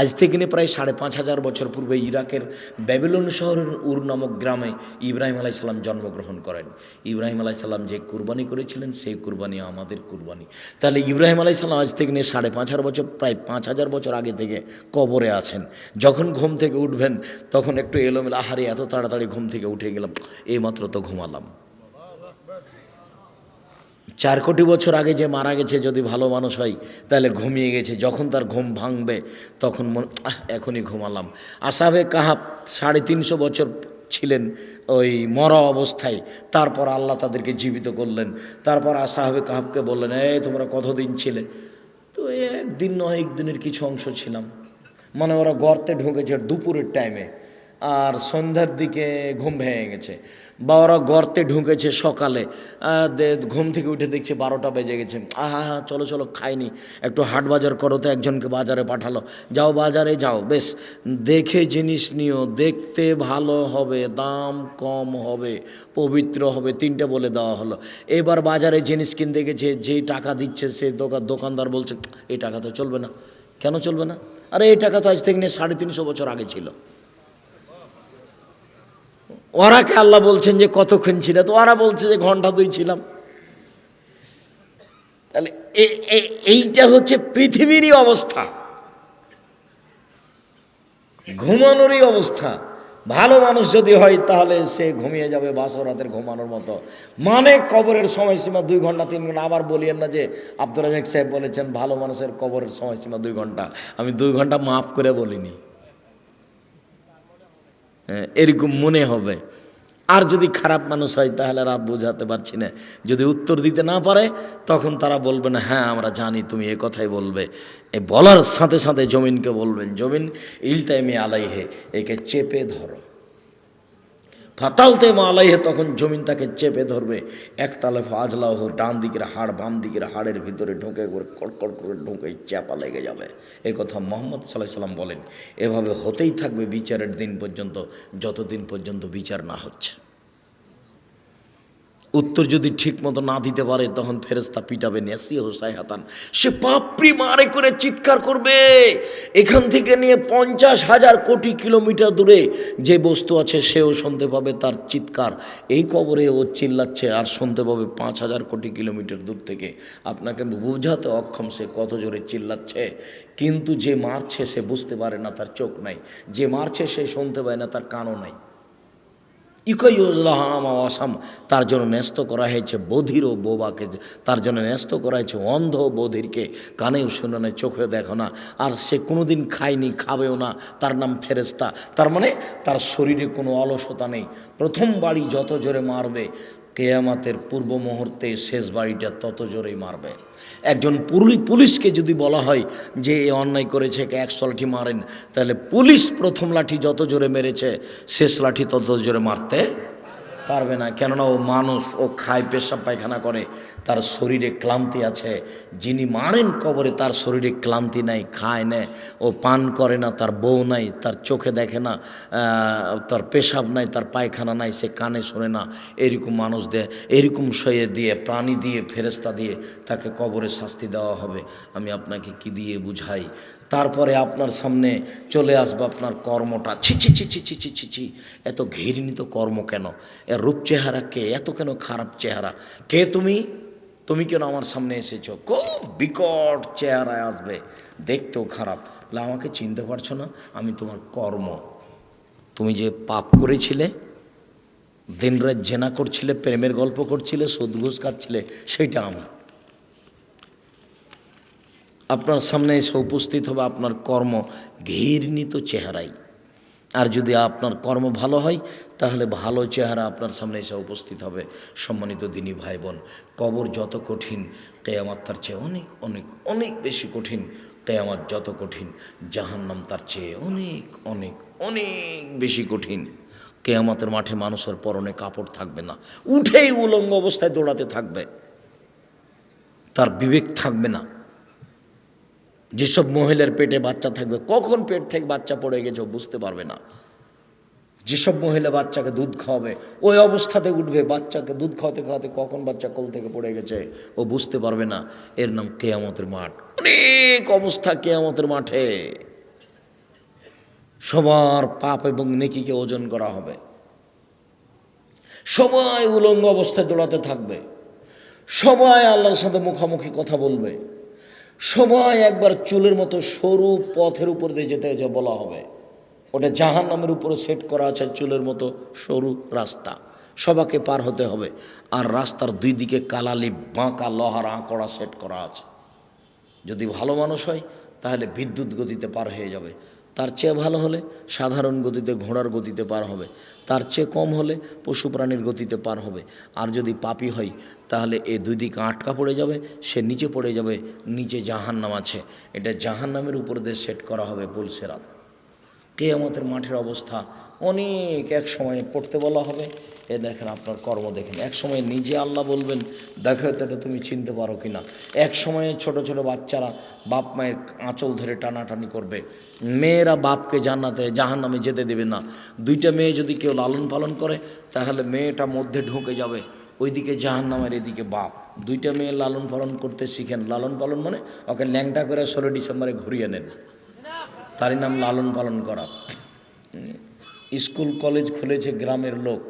আজ থেকে নিয়ে প্রায় সাড়ে পাঁচ হাজার বছর পূর্বে ইরাকের ব্যাবিলন শহরের উর নামক গ্রামে ইব্রাহিম আলাইসাল্লাম জন্মগ্রহণ করেন। ইব্রাহিম আলাইসাল্লাম যে কুরবানি করেছিলেন, সেই কুরবানি আমাদের কুরবানি। তাহলে ইব্রাহিম আলাইসাল্লাম আজ থেকে নিয়ে সাড়ে পাঁচ হাজার বছর, প্রায় পাঁচ হাজার বছর আগে থেকে কবরে আছেন। যখন ঘুম থেকে উঠবেন, তখন একটু এলোমেলো, আহারে, এত তাড়াতাড়ি ঘুম থেকে উঠে গেলাম এইমাত্র তো ঘুমালাম। চার কোটি বছর আগে যে মারা গেছে, যদি ভালো মানুষ হয়, তাহলে ঘুমিয়ে গেছে। যখন তার ঘুম ভাঙবে, তখন মন এখনই ঘুমালাম। আসাবে কাহাব সাড়ে তিনশো বছর ছিলেন ওই মরা অবস্থায়। তারপর আল্লাহ তাদেরকে জীবিত করলেন। তারপর আসাহাবে কাহাবকে বললেন এই তোমরা কতদিন ছিলে? তো একদিন নয়, একদিনের কিছু অংশ ছিলাম। মানে ওরা গর্তে ঢুকেছে দুপুরের টাইমে আর সন্ধ্যার দিকে ঘুম ভেঙে গেছে। বা ওরা গর্তে ঢুকেছে সকালে। ঘুম থেকে উঠে দেখছে বারোটা বেজে গেছে। আহা হা চলো চলো, খাইনি। একটু হাট বাজার করো তো, একজনকে বাজারে পাঠালো। যাও বাজারে, যাও, বেশ। দেখে জিনিস নিও, দেখতে ভালো হবে, দাম কম হবে, পবিত্র হবে, তিনটে বলে দেওয়া হলো। এবার বাজারে জিনিস কিনতে গেছে, যেই টাকা দিচ্ছে সে দোকান দোকানদার বলছে, এই টাকা তো চলবে না। কেন চলবে না? আরে, এই টাকা তো আজ থেকে নিয়ে সাড়ে তিনশো বছর আগে ছিল। ওরাকে আল্লাহ বলছেন যে কতক্ষণ ছিল? তো ওরা বলছে যে ঘণ্টা দুই ছিলাম। তাহলে এইটা হচ্ছে পৃথিবীরই অবস্থা। ঘুমানোরই অবস্থা। ভালো মানুষ যদি হয়, তাহলে সে ঘুমিয়ে যাবে বাসর রাতের ঘুমানোর মতো। মানে কবরের সময়সীমা দুই ঘণ্টা, তিন ঘণ্টা। আবার বলিয়েন না যে আব্দুল রাজাক সাহেব বলেছেন, ভালো মানুষের কবরের সময়সীমা দুই ঘণ্টা। আমি দুই ঘণ্টা মাফ করে বলিনি। এরকম মনে হবে। আর যদি খারাপ মানুষ হয়, তাহলে আর বোঝাতে পারছি না। যদি উত্তর দিতে না পারে, তখন তারা বলবেন হ্যাঁ আমরা জানি, তুমি এ কথাই বলবে। এ, বলার সাথে সাথে জমিনকে বলবেন, জমিন, ইলতাইমে আলাইহে, একে চেপে ধরো। ফাতালতে মালাইহে, তখন জমিন তাকে চেপে ধরবে। একতালে হোক ডান দিকের হাড় বাম দিকের হাড়ের ভিতরে ঢুকে করে কড়কড় করে ঢুকে চাপা লেগে যাবে। এ কথা মোহাম্মদ সাল্লাহ সাল্লাম বলেন। এভাবে হতেই থাকবে বিচারের দিন পর্যন্ত, যতদিন পর্যন্ত বিচার না হচ্ছে। উত্তর যদি ঠিক মতো না দিতে পারে, তখন ফেরেস্তা পিটাবে নেসি হোসাই হাতান সে পাপড়ি মারে করে চিৎকার করবে। এখান থেকে নিয়ে পঞ্চাশ হাজার কোটি কিলোমিটার দূরে যে বস্তু আছে, সেও শুনতে পাবে তার চিৎকার। এই কবরে ও চিল্লাচ্ছে, আর শুনতে পাবে পাঁচ হাজার কোটি কিলোমিটার দূর থেকে। আপনাকে বোঝাতে অক্ষম, সে কত জোরে চিল্লাচ্ছে। কিন্তু যে মারছে, সে বুঝতে পারে না, তার চোখ নাই। যে মারছে, সে শুনতে পায় না, তার কানও নাই। ইকইউল্লাহাম তার জন্য ন্যস্ত করা হয়েছে বধির ও বোবাকে, তার জন্য ন্যস্ত করা হয়েছে অন্ধ বধিরকে। কানেও শুনে না চোখে দেখো না। আর সে কোনোদিন খায়নি, খাবেও না, তার নাম ফেরেস্তা তার মানে তার শরীরে কোনো অলসতা নেই। প্রথম বাড়ি যত জোরে মারবে কেয়ামাতের পূর্ব মুহূর্তে শেষ বাড়িটা তত জোরেই মারবে। একজন পুলি পুলিশকে যদি বলা হয় যে এ অন্যায় করেছে একশো লাঠি মারেন, তাহলে পুলিশ প্রথম লাঠি যত জোরে মেরেছে, শেষ লাঠি তত জোরে মারতে পারবে না। কেননা ও মানুষ, ও খায়, পেশাব পায়খানা করে, তার শরীরে ক্লান্তি আছে। যিনি মারেন কবরে, তার শরীরে ক্লান্তি নাই, খায় না। ও পান করে না, তার বউ নাই, তার চোখে দেখে না তার পেশাব নাই, তার পায়খানা নাই, সে কানে শোনে না। এরকম মানুষ দেয়, এরকম শয়ে দিয়ে, প্রাণী দিয়ে ফেরেস্তা দিয়ে তাকে কবরে শাস্তি দেওয়া হবে। আমি আপনাকে কি দিয়ে বুঝাই? তারপরে আপনার সামনে চলে আসবে আপনার কর্মটা। ছি ছি ছি ছি ছি ছি ছি ছি। এত ঘৃণিত কর্ম কেন? এর রূপ চেহারা কে? এত কেন খারাপ চেহারা? কে তুমি? তুমি কেন আমার সামনে এসেছ? খুব বিকট চেহারায় আসবে। দেখতেও খারাপ। আমাকে চিনতে পারছ না? আমি তোমার কর্ম। তুমি যে পাপ করেছিলে, দিনরাত জেনা করছিলে, প্রেমের গল্প করছিলে সুদ ঘুষ খাচ্ছিলে সেইটা আমি আপনার সামনে এসে উপস্থিত হবে আপনার কর্ম ঘৃণিত চেহারাই। আর যদি আপনার কর্ম ভালো হয়, তাহলে ভালো চেহারা আপনার সামনে এসে উপস্থিত হবে। সম্মানিত দিনী ভাই বোন কবর যত কঠিন, কেয়ামাত তার চেয়ে অনেক অনেক অনেক বেশি কঠিন। কেয়ামাত যত কঠিন, জাহান্নাম তার চেয়ে অনেক অনেক অনেক বেশি কঠিন। কেয়ামাতের মাঠে মানুষের পরনে কাপড় থাকবে না। উঠেই উলঙ্গ অবস্থায় দৌড়াতে থাকবে। তার বিবেক থাকবে না। যেসব মহিলার পেটে বাচ্চা থাকবে, কখন পেট থেকে বাচ্চা পড়ে গেছে বুঝতে পারবে না। যেসব মহিলা বাচ্চাকে দুধ খাওয়াবে, ওই অবস্থাতে উঠবে, বাচ্চাকে দুধ খাওয়াতে খাওয়াতে কখন বাচ্চা কোল থেকে পড়ে গেছে ও বুঝতে পারবে না। এর নাম কেয়ামতের মাঠ। অনেক অবস্থা কেয়ামতের মাঠে। সবার পাপ এবং নেকিকে ওজন করা হবে। সবাই উলঙ্গ অবস্থায় দৌড়াতে থাকবে। সবাই আল্লাহর সাথে মুখামুখি কথা বলবে। সবাই একবার চুলের মতো সরু পথের উপর দিয়ে যেতে যে বলা হবে। ওটা জাহান নামের উপরে সেট করা আছে চুলের মতো সরু রাস্তা। সবাকে পার হতে হবে। আর রাস্তার দুই দিকে কালালি বাঁকা লহার আঁকড়া সেট করা আছে। যদি ভালো মানুষ হয়, তাহলে বিদ্যুৎ গতিতে পার হয়ে যাবে। তার চেয়ে ভালো হলে সাধারণ গতিতে ঘোড়ার গতিতে পার হবে। তার চেয়ে কম হলে পশু প্রাণীর গতিতে পার হবে। আর যদি পাপি হয়, তাহলে এ দুই দিকে আটকা পড়ে যাবে, সে নিচে পড়ে যাবে, নিচে জাহান নাম আছে। এটা জাহান নামের উপর দিয়ে সেট করা হবে পুলসেরাত আমাদের মাঠের অবস্থা অনেক এক সময় পড়তে বলা হবে। এ দেখেন আপনার কর্ম দেখেন। এক সময় নিজে আল্লাহ বলবেন, দেখো, এটা তুমি চিনতে পারো কি না এক সময়ে ছোট ছোট বাচ্চারা বাপ মায়ের আঁচল ধরে টানাটানি করবে। মেয়েরা বাপকে জান্নাতে জাহান নামে যেতে দেবে না। দুইটা মেয়ে যদি কেউ লালন পালন করে, তাহলে মেয়েটা মধ্যে ঢুকে যাবে। ওইদিকে জাহান নামের এদিকে বাপ। দুইটা মেয়ে লালন পালন করতে শিখেন। লালন পালন মানে ওকে ল্যাংটা করে ষোলো ডিসেম্বরে ঘুরিয়ে নেন। তারই নাম লালন পালন করা। স্কুল কলেজ খুলেছে গ্রামের লোক।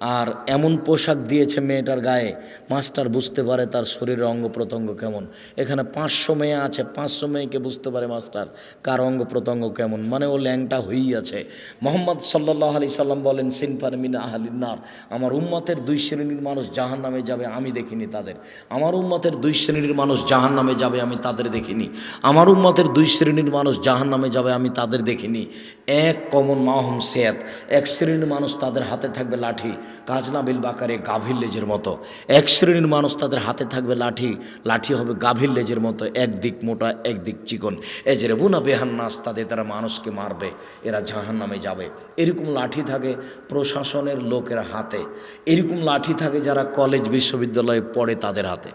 আর এমন পোশাক দিয়েছে মেয়েটার গায়ে, মাস্টার বুঝতে পারে তার শরীরের অঙ্গ প্রত্যঙ্গ কেমন। এখানে পাঁচশো মেয়ে আছে, পাঁচশো মেয়েকে বুঝতে পারে মাস্টার কার অঙ্গ প্রত্যঙ্গ কেমন। মানে ও ল্যাংটা হয়েই আছে। মোহাম্মদ সাল্লাহ আলি সাল্লাম বলেন, সিনফার মিন আহলিনার আমার উম্মতের দুই শ্রেণির মানুষ জাহান নামে যাবে, আমি দেখিনি তাদের। আমার উম্মতের দুই শ্রেণির মানুষ জাহান নামে যাবে, আমি তাদের দেখিনি। আমার উম্মতের দুই শ্রেণির মানুষ জাহান নামে যাবে, আমি তাদের দেখিনি। এক কমন মাহম সেয়াত। এক শ্রেণির মানুষ তাদের হাতে থাকবে লাঠি। কাজনাবিল বাকারে গাভীর লেজের মতো। এক শ্রেণির মানুষ তাদের হাতে থাকবে লাঠি লাঠি হবে গাভীর লেজের মতো একদিক মোটা একদিক চিকন। এজের বুনা বেহান নাস, তাদের তারা মানুষকে মারবে, এরা জাহান নামে যাবে। এরকম লাঠি থাকে প্রশাসনের লোকের হাতে। এরকম লাঠি থাকে যারা কলেজ, বিশ্ববিদ্যালয়ে পড়ে তাদের হাতে।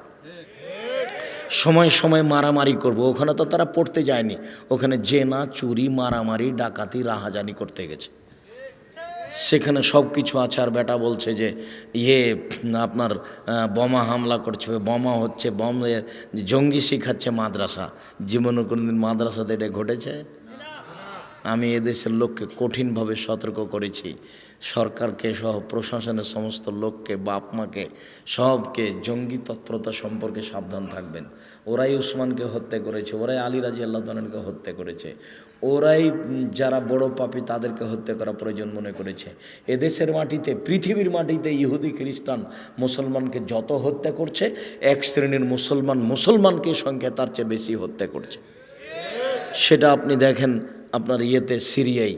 সময় সময় মারামারি করব। ওখানে তো তারা পড়তে যায়নি। ওখানে জেনা, চুরি, মারামারি, ডাকাতি, রাহাজানি করতে গেছে। সেখানে সব কিছু আছে আর বেটা বলছে যে ইয়ে আপনার বোমা হামলা করছে, বোমা হচ্ছে, বম জঙ্গি শিখাচ্ছে মাদ্রাসা। জীবনে কোনোদিন মাদ্রাসাতে এটা ঘটেছে? আমি এদেশের লোককে কঠিনভাবে সতর্ক করেছি। সরকারকে সহ প্রশাসনের সমস্ত লোককে বাপ মাকে সবকে জঙ্গি তৎপরতা সম্পর্কে সাবধান থাকবেন। ওরাই উসমানকে হত্যা করেছে, ওরাই আলী রাজি আল্লাহ তালকে হত্যা করেছে। ওরাই যারা বড় পাপী তাদেরকে হত্যা করা প্রয়োজন মনে করেছে। এদেশের মাটিতে, পৃথিবীর মাটিতে ইহুদি, খ্রিস্টান মুসলমানকে যত হত্যা করছে, এক শ্রেণির মুসলমান মুসলমানকে সংখ্যা তার চেয়ে বেশি হত্যা করছে। সেটা আপনি দেখেন আপনার ইয়েতে সিরিয়ায়।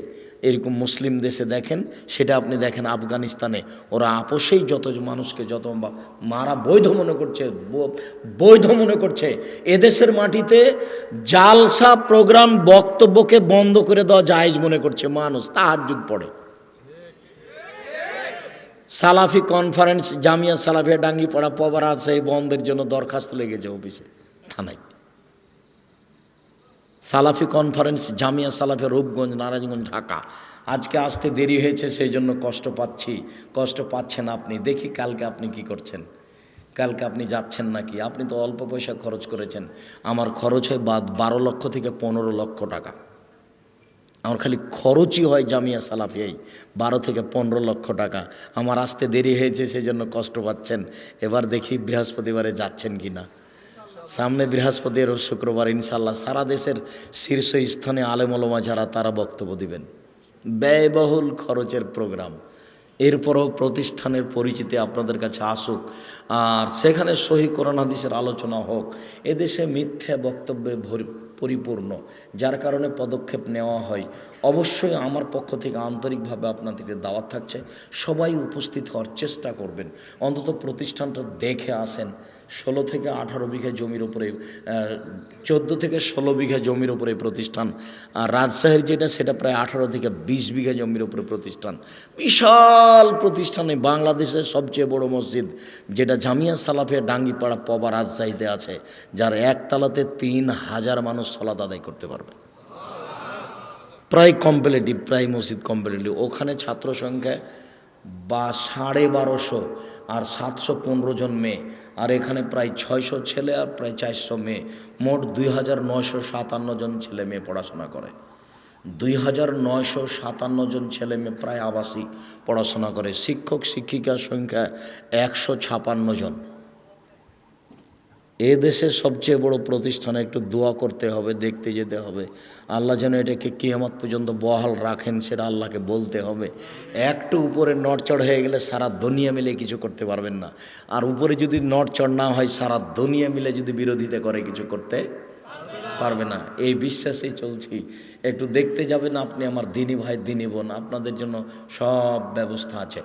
এরকম মুসলিম দেশে দেখেন, সেটা আপনি দেখেন আফগানিস্তানে। ওরা আপোষেই যত মানুষকে যত মারা বৈধ মনে করছে বৈধ মনে করছে, এদেশের মাটিতে জালসা প্রোগ্রাম বক্তব্যকে বন্ধ করে দেওয়া জায়েজ মনে করছে মানুষ তাহার যুগ পড়ে। সালাফি কনফারেন্স, জামিয়া সালাফিয়া ডাঙ্গি পড়া পবার আছে বন্ধের জন্য দরখাস্ত লেগেছে অফিসে, থানায়। সালাফি কনফারেন্স জামিয়া সালাফি রূপগঞ্জ, নারায়ণগঞ্জ, ঢাকা। আজকে আসতে দেরি হয়েছে সেই জন্য কষ্ট পাচ্ছি। কষ্ট পাচ্ছেন আপনি। দেখি কালকে আপনি কি করছেন? কালকে আপনি যাচ্ছেন নাকি? আপনি তো অল্প পয়সা খরচ করেছেন। আমার খরচ হয় বা বারো লক্ষ থেকে পনেরো লক্ষ টাকা। আমার খালি খরচই হয় জামিয়া সালাফিয়াই বারো থেকে পনেরো লক্ষ টাকা। আমার আসতে দেরি হয়েছে সেই জন্য কষ্ট পাচ্ছেন। এবার দেখি বৃহস্পতিবারে যাচ্ছেন কি না সামনে বৃহস্পতি ও শুক্রবার ইনশাল্লাহ সারা দেশের শীর্ষ স্থানে আলেমলমা যারা, তারা বক্তব্য দিবেন। ব্যয়বহুল খরচের প্রোগ্রাম। এরপরও প্রতিষ্ঠানের পরিচিতি আপনাদের কাছে আসুক। আর সেখানে সহি কোরআন হাদিসের আলোচনা হোক। এদেশে মিথ্যা বক্তব্যে পরিপূর্ণ। যার কারণে পদক্ষেপ নেওয়া হয়। অবশ্যই আমার পক্ষ থেকে আন্তরিকভাবে আপনাদেরকে দাওয়াত থাকছে। সবাই উপস্থিত হওয়ার চেষ্টা করবেন। অন্তত প্রতিষ্ঠানটা দেখে আসেন। ষোলো থেকে আঠারো বিঘা জমির উপরে চোদ্দ থেকে ষোলো বিঘা জমির উপরে প্রতিষ্ঠান। আর রাজশাহীর যেটা, সেটা প্রায় আঠারো থেকে বিশ বিঘা জমির উপরে প্রতিষ্ঠান। বিশাল প্রতিষ্ঠানে বাংলাদেশের সবচেয়ে বড় মসজিদ, যেটা জামিয়া সালাফিয়া ডাঙ্গিপাড়া পবা রাজশাহীতে আছে, যার একতলাতে তিন হাজার মানুষ সলাত আদায় করতে পারবে। প্রায় কম্পিটিটিভ প্রায় মসজিদ কম্পিটিটিভ ওখানে ছাত্র সংখ্যা বা সাড়ে বারোশো আর সাতশো পনেরো জন মেয়ে। আর এখানে প্রায় ছয়শো ছেলে আর প্রায় চারশো মেয়ে। মোট দুই হাজার নয়শো সাতান্ন জন ছেলে মেয়ে পড়াশোনা করে। দুই হাজার নয়শো সাতান্ন জন ছেলে মেয়ে প্রায় আবাসিক পড়াশোনা করে। শিক্ষক, শিক্ষিকার সংখ্যা একশো ছাপান্ন জন। এ দেশের সবচেয়ে বড় প্রতিষ্ঠানে একটু দোয়া করতে হবে, দেখতে যেতে হবে। আল্লাহ যেন এটাকে কিয়ামত পর্যন্ত বহাল রাখেন, সেটা আল্লাহকে বলতে হবে। একটু উপরে নড়চড় হয়ে গেলে সারা দুনিয়া মিলে কিছু করতে পারবেন না। আর উপরে যদি নড়চড় না হয়, সারা দুনিয়া মিলে যদি বিরোধিতা করে, কিছু করতে পারবে না। এই বিশ্বাসেই চলছি। একটু দেখতে যাবেন আপনি, আমার দিনী ভাই, দিনী বোন, আপনাদের জন্য সব ব্যবস্থা আছে।